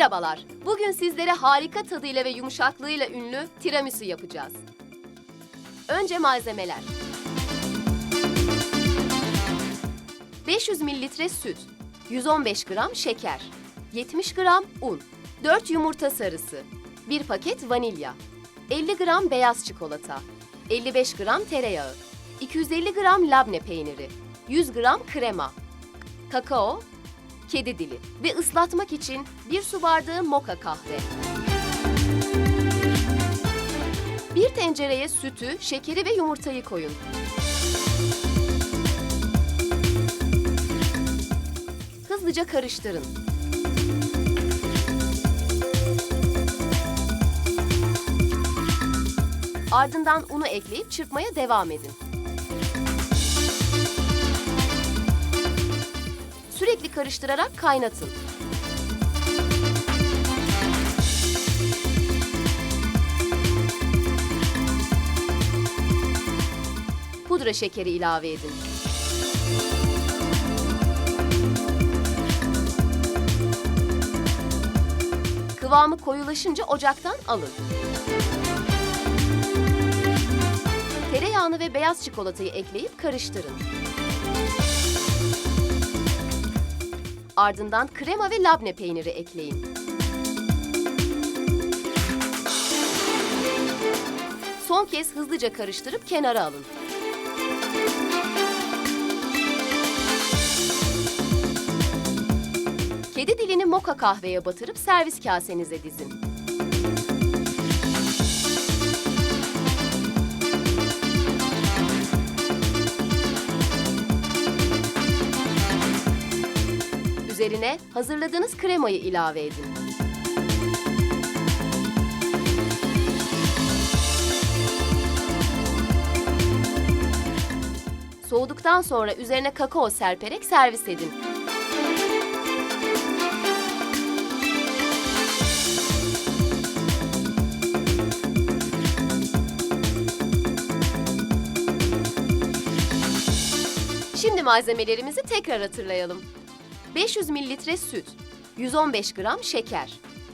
Merhabalar. Bugün sizlere harika tadıyla ve yumuşaklığıyla ünlü tiramisu yapacağız. Önce malzemeler. 500 mililitre süt, 115 gram şeker, 70 gram un, 4 yumurta sarısı, 1 paket vanilya, 50 gram beyaz çikolata, 55 gram tereyağı, 250 gram labne peyniri, 100 gram krema, kakao, kedi dili ve ıslatmak için 1 su bardağı moka kahve. Bir tencereye sütü, şekeri ve yumurtayı koyun. Hızlıca karıştırın. Ardından unu ekleyip çırpmaya devam edin. Sürekli karıştırarak kaynatın. Pudra şekeri ilave edin. Kıvamı koyulaşınca ocaktan alın. Tereyağını ve beyaz çikolatayı ekleyip karıştırın. Ardından krema ve labne peyniri ekleyin. Son kez hızlıca karıştırıp kenara alın. Kedi dilini moka kahveye batırıp servis kasenize dizin. Üzerine hazırladığınız kremayı ilave edin. Soğuduktan sonra üzerine kakao serperek servis edin. Şimdi malzemelerimizi tekrar hatırlayalım. 500 mililitre süt, 115 gram şeker,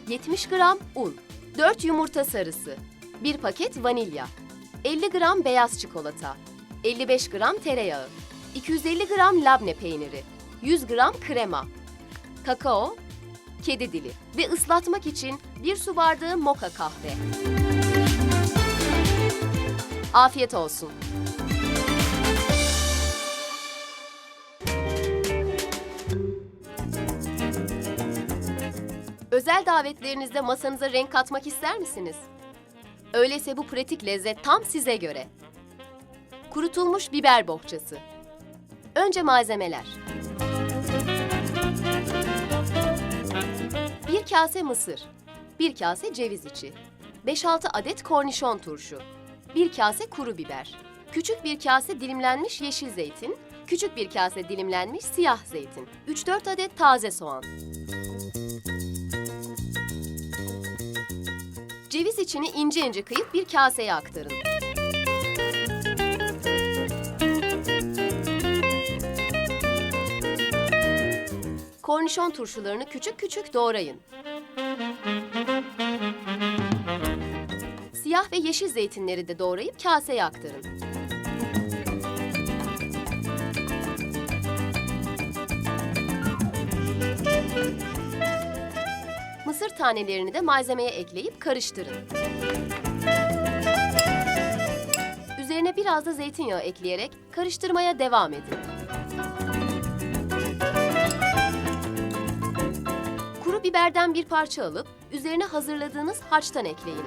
70 gram un, 4 yumurta sarısı, 1 paket vanilya, 50 gram beyaz çikolata, 55 gram tereyağı, 250 gram labne peyniri, 100 gram krema, kakao, kedi dili ve ıslatmak için 1 su bardağı moka kahve. Afiyet olsun. Özel davetlerinizde masanıza renk katmak ister misiniz? Öyleyse bu pratik lezzet tam size göre. Kurutulmuş biber bohçası. Önce malzemeler. 1 kase mısır, 1 kase ceviz içi, 5-6 adet kornişon turşu, 1 kase kuru biber, küçük bir kase dilimlenmiş yeşil zeytin, küçük bir kase dilimlenmiş siyah zeytin, 3-4 adet taze soğan. Ceviz içini ince ince kıyıp bir kaseye aktarın. Kornişon turşularını küçük küçük doğrayın. Siyah ve yeşil zeytinleri de doğrayıp kaseye aktarın. Mısır tanelerini de malzemeye ekleyip karıştırın. Üzerine biraz da zeytinyağı ekleyerek karıştırmaya devam edin. Kuru biberden bir parça alıp üzerine hazırladığınız harçtan ekleyin.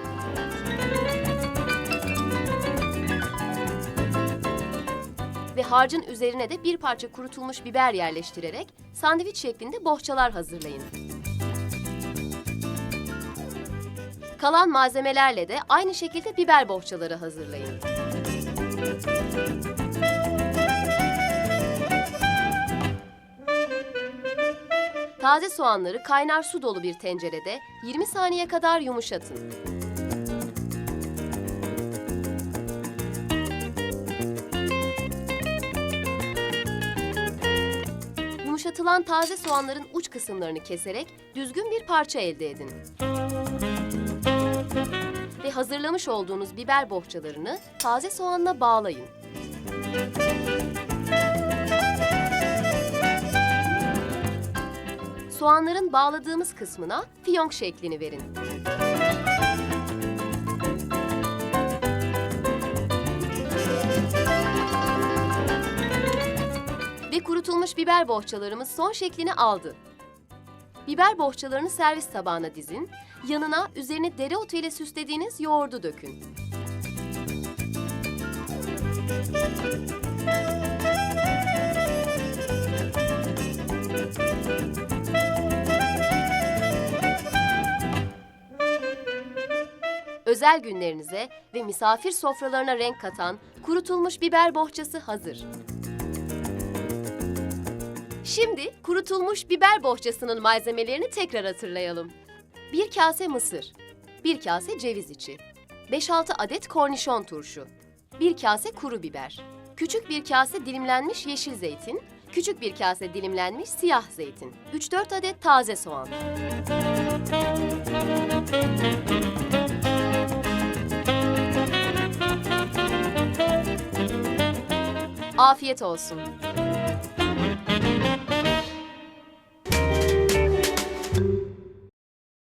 Ve harcın üzerine de bir parça kurutulmuş biber yerleştirerek sandviç şeklinde bohçalar hazırlayın. Kalan malzemelerle de aynı şekilde biber bohçaları hazırlayın. Taze soğanları kaynar su dolu bir tencerede 20 saniye kadar yumuşatın. Haşlatılan taze soğanların uç kısımlarını keserek düzgün bir parça elde edin. Hazırlamış olduğunuz biber bohçalarını taze soğanla bağlayın. Soğanların bağladığımız kısmına fiyonk şeklini verin. Ve kurutulmuş biber bohçalarımız son şeklini aldı. Biber bohçalarını servis tabağına dizin, yanına üzerini dereotu ile süslediğiniz yoğurdu dökün. Özel günlerinize ve misafir sofralarına renk katan kurutulmuş biber bohçası hazır. Şimdi kurutulmuş biber bohçasının malzemelerini tekrar hatırlayalım. 1 kase mısır, 1 kase ceviz içi, 5-6 adet kornişon turşu, 1 kase kuru biber, küçük bir kase dilimlenmiş yeşil zeytin, küçük bir kase dilimlenmiş siyah zeytin, 3-4 adet taze soğan. Afiyet olsun.